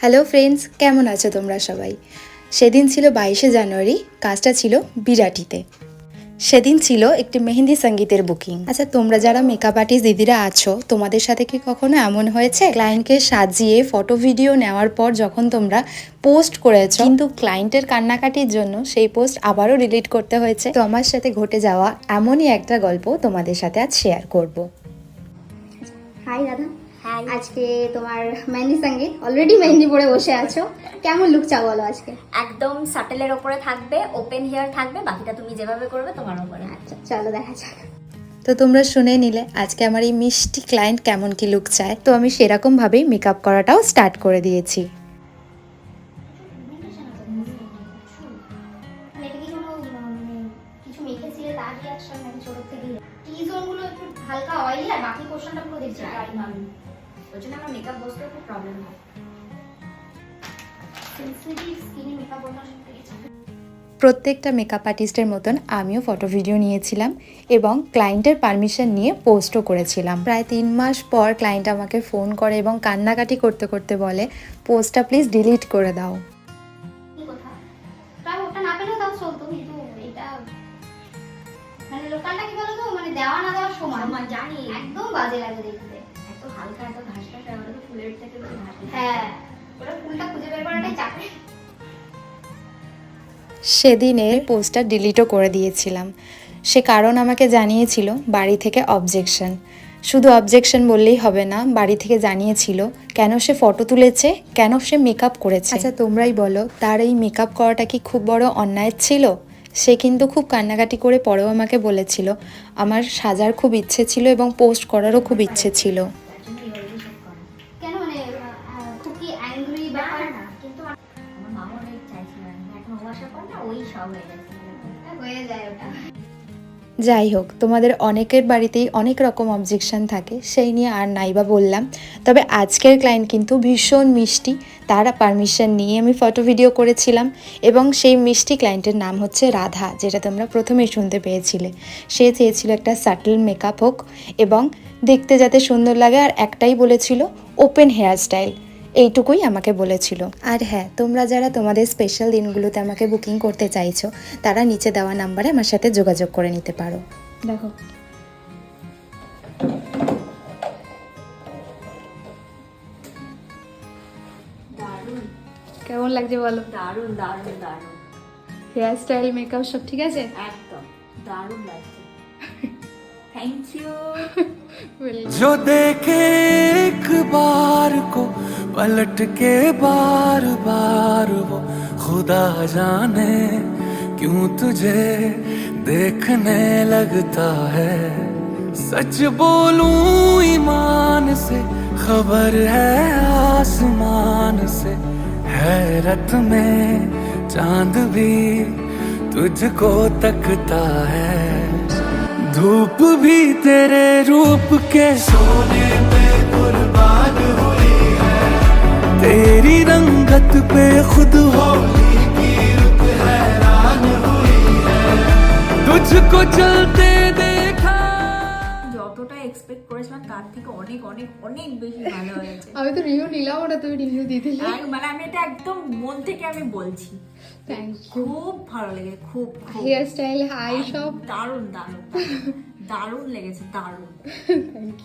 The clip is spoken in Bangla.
হ্যালো ফ্রেন্ডস কেমন আছো তোমরা সবাই? সেদিন ছিল বাইশে জানুয়ারি, কাজটা ছিল বিরাটিতে। সেদিন ছিল একটি মেহেন্দি সঙ্গীতের বুকিং আচ্ছা তোমরা যারা মেকআপ আর্টিস্ট দিদিরা আছো, তোমাদের সাথে কি কখনো এমন হয়েছে? ক্লায়েন্টকে সাজিয়ে ফটো ভিডিও নেওয়ার পর যখন তোমরা পোস্ট করেছ, কিন্তু ক্লায়েন্টের কান্নাকাটির জন্য সেই পোস্ট আবারও ডিলিট করতে হয়েছে। তো আমার সাথে ঘটে যাওয়া এমনই একটা গল্প তোমাদের সাথে আজ শেয়ার করব। হাই দাদা আজকে তোমার মেহেন্দি সংগীত অলরেডি মেহেন্দি পরে বসে আছো। কেমন লুক চাও বলো আজকে? একদম সাটেলের ওপরে থাকবে ওপেন হেয়ার থাকবে বাকিটা তুমি যেভাবে করবে তোমার ওপরে। আচ্ছা চলো দেখা যাক। তো তোমরা শুনে নিলে আজকে আমার এই মিষ্টি ক্লায়েন্ট কেমন কি লুক চায়। তো আমি সেরকম ভাবেই মেকআপ করাটাও স্টার্ট করে দিয়েছি। মানে হালকা অয়েলি আর বাকি পোর্শনটা পুরো দেখছি ওই জন্য আমার মেকআপ বসতে খুব প্রবলেম হয়। সেনসিটিভ স্কিনে মেকআপ বসানো প্রত্যেকটা মেকআপ আর্টিস্টের মতন আমিও ফটো ভিডিও নিয়েছিলাম এবং ক্লায়েন্টের পারমিশন নিয়ে পোস্টও করেছিলাম। প্রায় তিন মাস পর ক্লায়েন্ট আমাকে ফোন করে এবং কান্নাকাটি করতে করতে বলে পোস্টটা প্লিজ ডিলিট করে দাও। কি কথা? তাও ওটা না পেলেও তাও চলতো কিন্তু এটা মানে লোকালটা কি বলতো? মানে দেওয়া না দেওয়ার সমান জানি। একদম বাজে লাগে দেখতে। হালকা এত ঘাস ঘাস ওটা তো ফুলের থেকে বেশি ঘাস হ্যাঁ। ওটা ফুলটা খুঁজে বের করাটাই চাকরি। সেদিনের পোস্টটা ডিলিটও করে দিয়েছিলাম। সে কারণ আমাকে জানিয়েছিল বাড়ি থেকে অবজেকশন। শুধু অবজেকশন বললেই হবে না বাড়ি থেকে জানিয়েছিল কেন সে ফটো তুলেছে কেন সে মেকআপ করেছে। আচ্ছা তোমরাই বলো তার এই মেকআপ করাটা কি খুব বড় অন্যায় ছিল? সে কিন্তু খুব কান্নাকাটি করে পরেও আমাকে বলেছিল আমার সাজার খুব ইচ্ছে ছিল এবং পোস্ট করারও খুব ইচ্ছে ছিল। ব্যাপার না। কিন্তু আমার মা অনেক চাইছিল এখন ও আসার পর না ওই সব হয়ে গেছে। হয়ে যায় ওটা। যাই হোক তোমাদের অনেকের বাড়িতেই অনেক রকম অবজেকশন থাকে সেই নিয়ে আর নাইবা বললাম। তবে আজকের ক্লায়েন্ট কিন্তু ভীষণ মিষ্টি তারা পারমিশন নিয়ে আমি ফটো ভিডিও করেছিলাম এবং সেই মিষ্টি ক্লায়েন্টের নাম হচ্ছে রাধা যেটা তোমরা প্রথমেই শুনতে পেয়েছিলে। সে চেয়েছিল একটা সাটল মেকআপ হোক এবং দেখতে যাতে সুন্দর লাগে আর একটাই বলেছিল ওপেন হেয়ার স্টাইল এইটুকুই আমাকে বলেছিল আর হ্যাঁ তোমরা যারা তোমাদের স্পেশাল দিনগুলোতে আমাকে বুকিং করতে চাইছো তারা নিচে দেওয়া নাম্বারে আমার সাথে যোগাযোগ করে নিতে পারো দেখো দারুণ কেমন লাগছে বলো দারুণ দারুণ দারুণ হেয়ার স্টাইল মেকআপ সব ঠিক আছে একদম দারুণ লাগছে থ্যাংক ইউ जो देखे एक बार को पलट के बार बार वो खुदा जाने क्यों तुझे देखने लगता है? सच बोलूँ, ईमान से खबर है, आसमान से। हैरत में चाँद भी तुझको तकता है। धूप भी तेरे रूप के सोने पे तुझको चलते देखा যতটা এক্সপেক্ট করেছিলাম তার থেকে অনেক অনেক অনেক বেশি ভালো হয়েছে আমি তো রিভিউ নিলাম ওটা তুমি রিভিউ দিয়ে দিলে এক- মানে আমি এটা একদম মন থেকে আমি বলছি থ্যাংক খুব ভালো লেগেছে খুব খুব হেয়ার স্টাইল হাই সব দারুণ দারুণ দারুণ। দারুণ লেগেছে দারুণ থ্যাংক ইউ